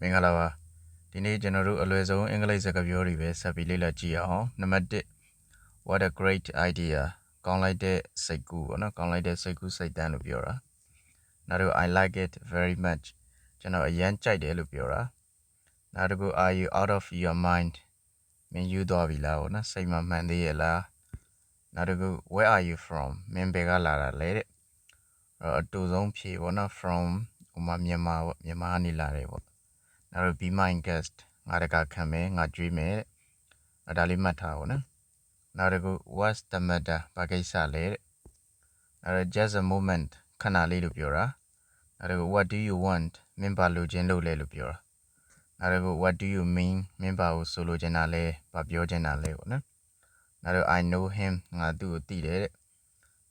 မင်္ဂလာပါဒီနေ့ကျွန်တော်တို့အလွယ်ဆုံးအင်္ဂလိပ်စကားပြောတွေပဲဆက်ပြီးလေ့လာကြည့်အောင်နံပါတ်1 what a great idea ကောင်းလိုက်တဲ့စိတ်ကူးပေါ့နော်ကောင်းလိုက်တဲ့စိတ်ကူးစိတ်တန်းလို့ပြောတာနောက်တစ်ခု I like it very much ကျွန်တော်အရန်ကြိုက်တယ်လို့ပြောတာနောက်တစ်ခု are you out of your mind မင်းယူသွားပြီလားပေါ့နော်စိတ်မမှန်သေးရဲ့လားနောက်တစ်ခု where are you from မင်းဘယ်ကလာတာလဲတဲ့အဲ့တော့အတူဆုံးဖြေပေါ့နော် from ဟိုမှာမြန်မာပေါ့မြန်မာကနေလာတယ်ပေါ့ နောက်တော့ be my guest ငါတကခံမယ်ငါကြွေးမယ်တဲ့အဲ့ဒါလေးမှတ်ထားပါနော်နောက်တစ်ခု what's the matter ဘာကိစ္စလဲတဲ့နောက်တော့ just a moment ခဏလေးလို့ပြောတာနောက်တစ်ခု what do you want မင်းဘာလိုချင်လို့လဲလို့ပြောတာနောက်တစ်ခု what do you mean မင်းဘာကိုဆိုလိုချင်တာလဲဘာပြောချင်တာလဲပေါ့နော်နောက်တော့ I know him ငါသူ့ကိုသိတယ်တဲ့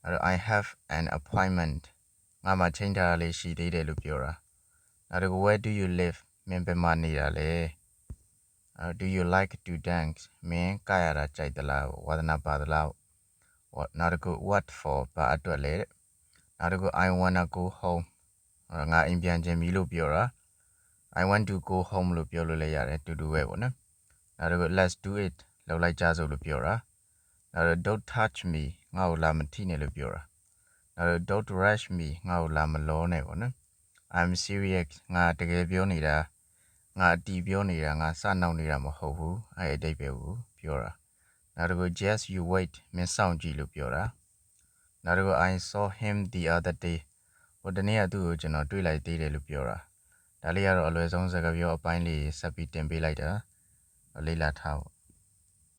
နောက်တော့ I have an appointment ငါမှချိန်ထားတာလေးရှိသေးတယ်လို့ပြောတာနောက်တစ်ခု where do you live မင်းဘယ်မှာနေတာလဲအဲ do you like to dance မင်းကရတာကြိုက်သလားဝါသနာပါသလား what နောက်တစ်ခု what for ဘာအတွက်လဲတဲ့နောက်တစ်ခု I wanna go home အဲငါအိမ်ပြန်ခြင်းပြီလို့ပြောတာ I want to go home လို့ပြောလို့လည်းရတယ်တူတူပဲပေါ့နော်နောက်တစ်ခု let's do it လောက်လိုက်ကြစို့လို့ပြောတာနောက်တော့ don't touch me ငါ့ကိုလာမထိနဲ့လို့ပြောတာနောက်တော့ don't rush me ငါ့ကိုလာမလောနဲ့ပေါ့နော် I'm serious ငါတကယ်ပြောနေတာ ငါအတီးပြောနေတာငါစနောက်နေတာမဟုတ်ဘူးအဲ့အတိတ်ပဲကိုပြောတာနောက်တစ်ခု just you wait မင်းစောင့်ကြည့်လို့ပြောတာနောက်တစ်ခု I saw him the other day ဟိုတနေ့ကသူ့ကိုကျွန်တော်တွေ့လိုက်သေးတယ်လို့ပြောတာဒါလေးကတော့အလွယ်ဆုံးစကားပြောအပိုင်းလေးဆက်ပြီးတင်ပေးလိုက်တာလေ့လာထားဖို့